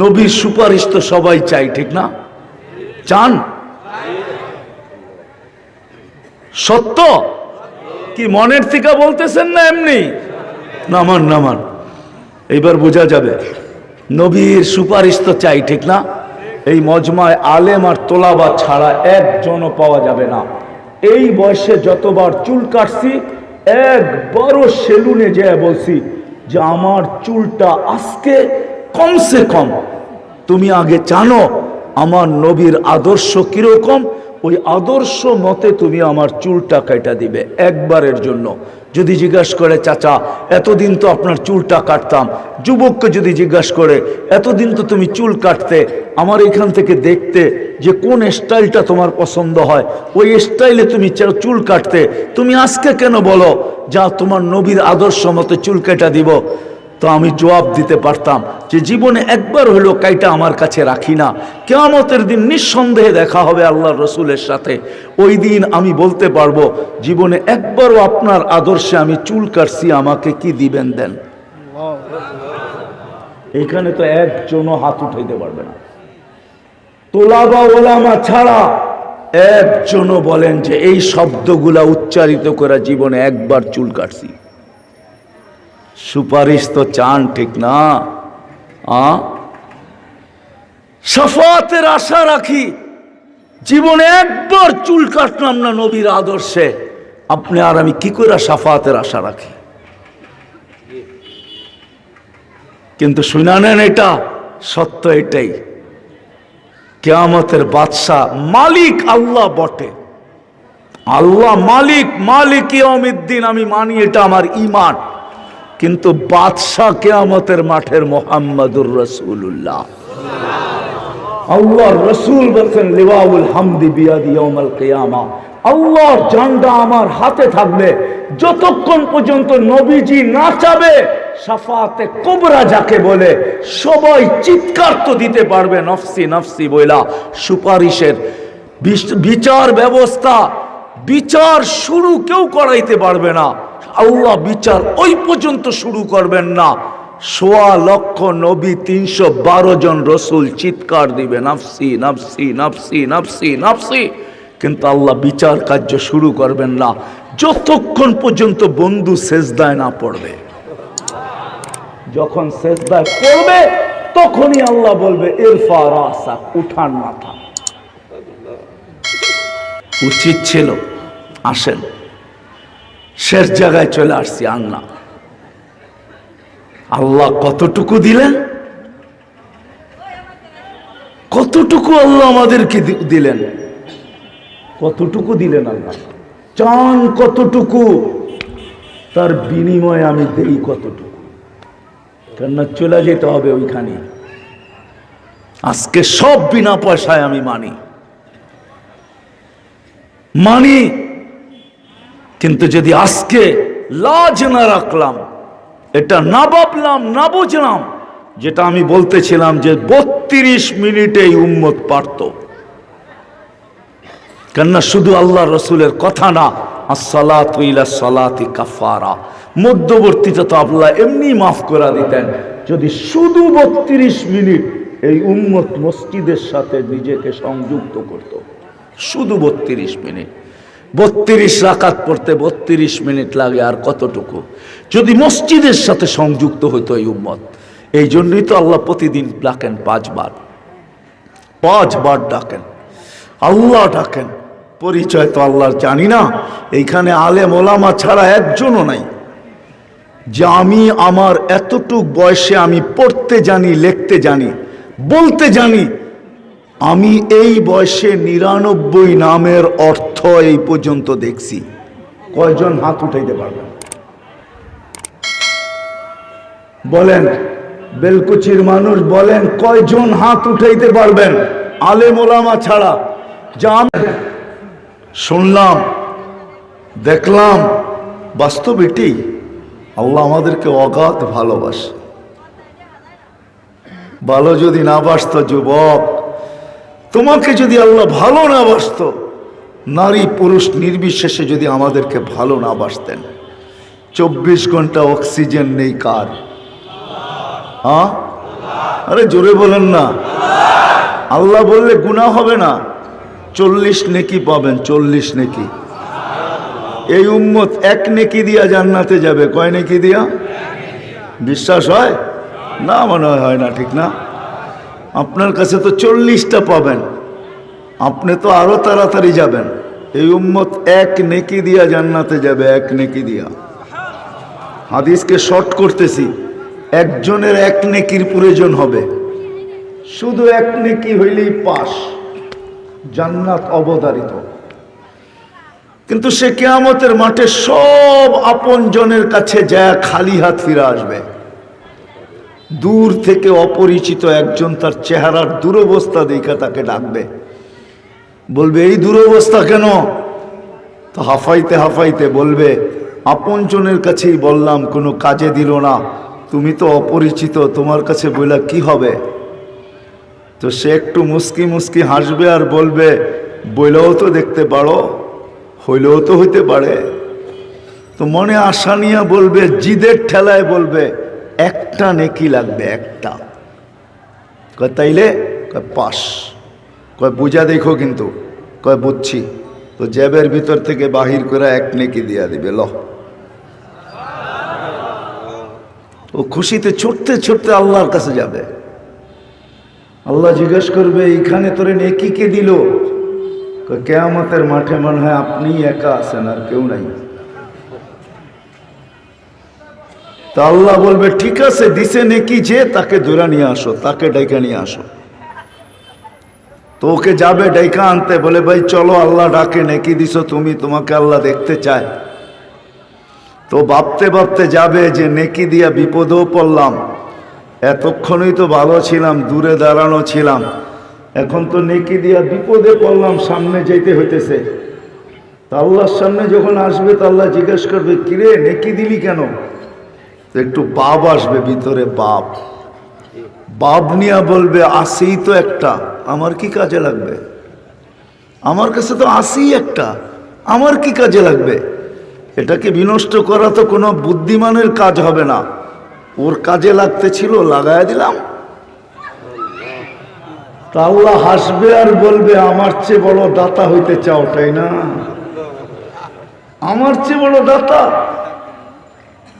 নবীর সুপারিশ তো সবাই চাই ঠিক না? চান? সত্য? কি মনের থেকে বলতেছেন না এমনি? নামান নামান। এইবার বোঝা যাবে। নবীর সুপারিশ তো চাই, ঠিক না? এই মজমায় আলেম আর তোলাবা ছাড়া একজনও পাওয়া যাবে না। এই বয়সে যতবার চুল কাটছি, একবারও সেলুনে যেয়ে বলছি যে আমার চুলটা আজকে কমসে কম। তুমি আগে জানো আমার নবীর আদর্শ কীরকম। ওই আদর্শ মতে তুমি আমার চুলটা কেটে দিবে একবারের জন্য। যদি জিজ্ঞাসা করে, চাচা, এতদিন তো আপনার চুলটা কাটতাম। যুবককে যদি জিজ্ঞাসা করে, এতদিন তো তুমি চুল কাটতে, আমার এখান থেকে দেখতে যে কোন স্টাইলটা তোমার পছন্দ হয়, ওই স্টাইলে তুমি চুল কাটতে, তুমি আজকে কেন বলো, যা তোমার নবীর আদর্শ মতে চুল কেটে দিব। তো আমি জবাব দিতে পারতাম যে জীবনে একবার হলো কাইটা আমার কাছে রাখি না। কেয়ামতের দিন নিঃসন্দেহে দেখা হবে আল্লাহ রসুলের সাথে। ওই দিন আমি বলতে পারব, জীবনে একবারও আপনার আদর্শে আমি চুল কাটছি, আমাকে কি দিবেন দেন? এখানে তো একজনও হাত উঠাইতে পারবে না। তোলাবা ওলামা ছাড়া একজনও বলেন যে এই শব্দগুলা উচ্চারিত করা জীবনে একবার চুল কাটছি। সুপারিশ তো চান, ঠিক না? আ? সাফাতের আশা রাখি, জীবনে একবার চুল কাটলাম না নবীর আদর্শে। আপনি আর আমি কি করে সাফাতের আশা রাখি? কিন্তু শুনা নেন এটা, সত্য এটাই। কেয়ামতের বাদশাহ মালিক আল্লাহ বটে। আল্লাহ মালিক মালিক ইয়মিদ্দিন আমি মানি এটা আমার ইমান কিন্তু বাদশাহ কেয়ামতের মাঠের মোহাম্মদুর রসুল্লাহ আল্লাহ রসুল বলছেন হামদি বিয়াদি আল্লাহর জান্ডা আমার হাতে থাকবে। যতক্ষণ পর্যন্ত নবীজি না চাবে, সাফাতে কোবরা যাকে বলে, সবাই চিৎকার তো দিতে পারবে, নফসি নফসি বইলা। সুপারিশের বিচার ব্যবস্থা, বিচার শুরু কেউ করাইতে পারবে না। আল্লাহ বিচার ওই পর্যন্ত শুরু করবেন না। সোয়া লক্ষ নবী তিনশো বারো জন রসুল চিৎকার দিবে, নাফসি নাফসি নাফসি নাফসি নাফসি। কিন্তু আল্লাহ বিচার কার্য শুরু করবেন না। যতক্ষণ পর্যন্ত বন্ধু সেজদায় না পড়বে। যখন সেজদায় পড়বে, তখনই আল্লাহ বলবে, এরফা রাসা, উঠান মাথা। উচিত ছিল, আসেন। শেষ জায়গায় চলে আসছি আন্না আল্লাহ কতটুকু দিলেন? কতটুকু আল্লাহ আমাদেরকে দিলেন? কতটুকু দিলেন আল্লাহ? চান কতটুকু? তার বিনিময়ে আমি দেই কতটুকু? কেননা চলে যেতে হবে ওইখানে। আজকে সব বিনা পয়সায় আমি মানি। মানি কিন্তু যদি আজকে লাজ না রাখলাম, এটা না ভাবলাম, না বুঝলাম, যেটা আমি বলতেছিলাম যে বত্রিশ মিনিটেই উম্মত পারত। কেননা শুধু আল্লাহ রসুলের কথা না সালাতি কাফারা মধ্যবর্তীতে তো আল্লাহ এমনি মাফ করে দিতেন, যদি শুধু বত্রিশ মিনিট এই উম্মত মসজিদের সাথে নিজেকে সংযুক্ত করত। শুধু বত্রিশ মিনিট। বত্রিশ রাকাত পড়তে বত্রিশ মিনিট লাগে আর কতটুকু? যদি মসজিদের সাথে সংযুক্ত হতো এই উম্মত, এই জন্যই তো আল্লাহ প্রতিদিন ডাকেন, পাঁচবার। পাঁচবার ডাকেন। আল্লাহ ডাকেন। পরিচয় তো আল্লাহর, জানি না। এইখানে আলেম, ওলামা ছাড়া একজনও নাই। যে আমি আমার এতটুক বয়সে আমি পড়তে জানি, লিখতে জানি, বলতে জানি আমি এই বয়সে নিরানব্বই নামের অর্থ এই পর্যন্ত দেখছি। কয়জন হাত উঠাইতে পারবেন বলেন, বেলকুচির মানুষ বলেন, কয়জন হাত উঠাইতে পারবেন? আলেম ওলামা ছাড়া। যা শুনলাম, দেখলাম, বাস্তব এটি। আল্লাহ আমাদেরকে অগাধ ভালোবাসে। ভালো যদি না বাসত যুবক তোমাকে যদি আল্লাহ ভালো না বাসত, নারী পুরুষ নির্বিশেষে যদি আমাদেরকে ভালো না বাসতেন। চব্বিশ ঘণ্টা অক্সিজেন নেই কার? হ্যাঁ? আরে জোরে বলেন না। আল্লাহ বললে গুনাহ হবে না। চল্লিশ নেকি পাবেন, চল্লিশ নেকি। এই উম্মত এক নেকি দিয়া জান্নাতে যাবে। কয় নেকি দিয়া? বিশ্বাস হয়? না মনে হয় না, ঠিক না? আপনার কাছে তো চল্লিশটা পাবেন। আপনি তো আরও তাড়াতাড়ি যাবেন। এই উম্মত এক নেকি দিয়া জান্নাতে যাবে, এক নেকি দিয়া। হাদিসকে শর্ট করতেছি, একজনের এক নেকির প্রয়োজন হবে। শুধু এক নেকি হইলেই পাস, জান্নাত অবধারিত। কিন্তু সে কেয়ামতের মাঠে সব আপন জনের কাছে যা খালি হাত ফিরে আসবে। দূর থেকে অপরিচিত একজন তার চেহারার দুরবস্থা দেখে তাকে ডাকবে। বলবে, এই দুরবস্থা কেন? তো হাফাইতে হাফাইতে বলবে, আপনজনের কাছেই বললাম, কোনো কাজে দিল না। তুমি তো অপরিচিত, তোমার কাছে বইলা কি হবে? তো সে একটু মুস্কি মুস্কি হাসবে আর বলবে, বইলেও তো দেখতে পারো, হইলেও তো হইতে পারে। তো মনে আশা নিয়ে বলবে, জিদের ঠেলায় বলবে একটা নেকি লাগবে একটা। কয় তাইলে? কয় পাস। কয় বুঝা দেখো কিন্তু। কয় বুঝছি। তো জ্যাবের ভিতর থেকে বাহির করে এক নেকি দিয়া দিবে ল। ও খুশিতে ছুটতে ছুটতে আল্লাহর কাছে যাবে। আল্লাহ জিজ্ঞেস করবে এইখানে তোরে নেকি কে দিল? কয়, কেয়ামতের মাঠে মনে হয় আপনি একা আছেন আর কেউ নাই। তা আল্লাহ বলবে, ঠিক আছে, দিছে নেকি যে, তাকে দূরা নিয়ে আসো, তাকে ডাইকা নিয়ে আসো। তো ওকে যাবে ডাইকা আনতে, বলে, ভাই, চলো, আল্লাহ ডাকে, নেকি দিছো তুমি, তোমাকে আল্লাহ দেখতে চায়। তো ভাবতে ভাবতে যাবে যে, নেকি দিয়া বিপদেও পড়লাম। এতক্ষণই তো ভালো ছিলাম, দূরে দাঁড়ানো ছিলাম। এখন তো নেকি দিয়া বিপদে পড়লাম, সামনে যেতে হইতেছে। তা আল্লাহর সামনে যখন আসবে, তা আল্লাহ জিজ্ঞেস করবে, কিরে, নেকি দিলি কেন? তো একটু বাপ আসবে ভিতরে বাপ। বাপ নিয়া বলবে, আসেই তো একটা। আমার কি কাজে লাগবে? আমার কাছে তো আসেই একটা। আমার কি কাজে লাগবে? এটাকে বিনষ্ট করা তো কোনো বুদ্ধিমানের কাজ হবে না। ওর কাজে লাগতে ছিল, লাগায় দিলাম। তা হাসবে আর বলবে, আমার চেয়ে বড় দাতা হইতে চাও, তাই না? আমার চেয়ে বড় দাতা?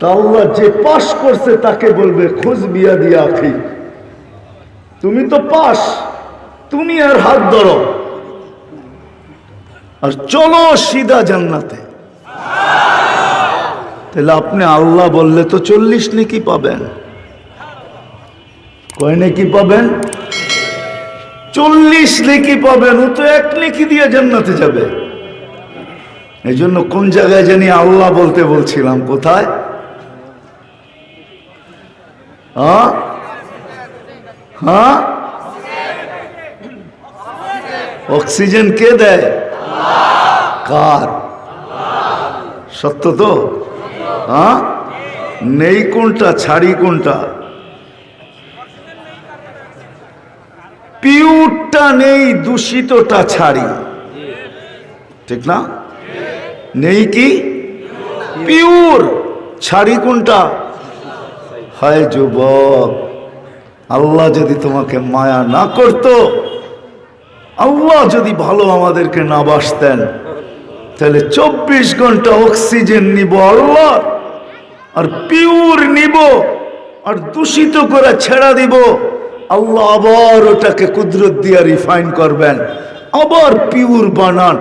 তা আল্লাহ যে পাশ করছে তাকে বলবে, খোঁজ বিয়া দিয়া আখি। তুমি তো পাস তুমি আর হাত ধরো। আর চলো সিধা জান্নাতে। তাহলে আপনি আল্লাহ বললে তো চল্লিশ নাকি পাবেন। কয় নাকি পাবেন? চল্লিশ নেকি পাবেন, ও তো এক নেকি দিয়ে জান্নাতে যাবে। এই জন্য কোন জায়গায় জানি আল্লাহ বলতে বলছিলাম, কোথায়? হ্যাঁ? হ্যাঁ? অক্সিজেন কে দেয়? কার? সত্য তো? হ্যাঁ? নেই কোনটা, ছাড়ি কোনটা? পিউরটা নেই, দূষিতটা ছাড়ি। ঠিক না? নেই কি? পিউর। ছাড়ি কোনটা? হয় যুবক, আল্লাহ যদি তোমাকে মায়া না করত, আল্লাহ যদি ভালো আমাদেরকে না বাসতেন, তাহলে চব্বিশ ঘণ্টা অক্সিজেন নিব আল্লাহ, আর পিউর নিব, আর দূষিত করে ছেড়া দিব। আল্লাহ আবার ওটাকে কুদরত দিয়ে রিফাইন করবেন, আবার পিউর বানান,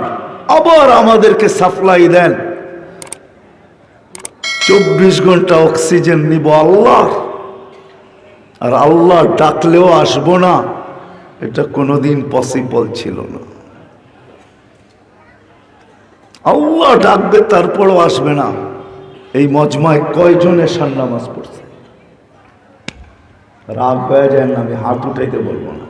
আবার আমাদেরকে সাপ্লাই দেন। চব্বিশ ঘণ্টা অক্সিজেন নিব আল্লাহ। আর আল্লাহ ডাকলেও আসব না, এটা কোনোদিন পসিবল ছিল না। আল্লাহ ডাকবে, তারপরও আসবে না। এই মজমায় কয়জনের সান্নামাজ পড়ছে? রাগ হয়ে যায় না, আমি হাত উঠাইতে বলব না।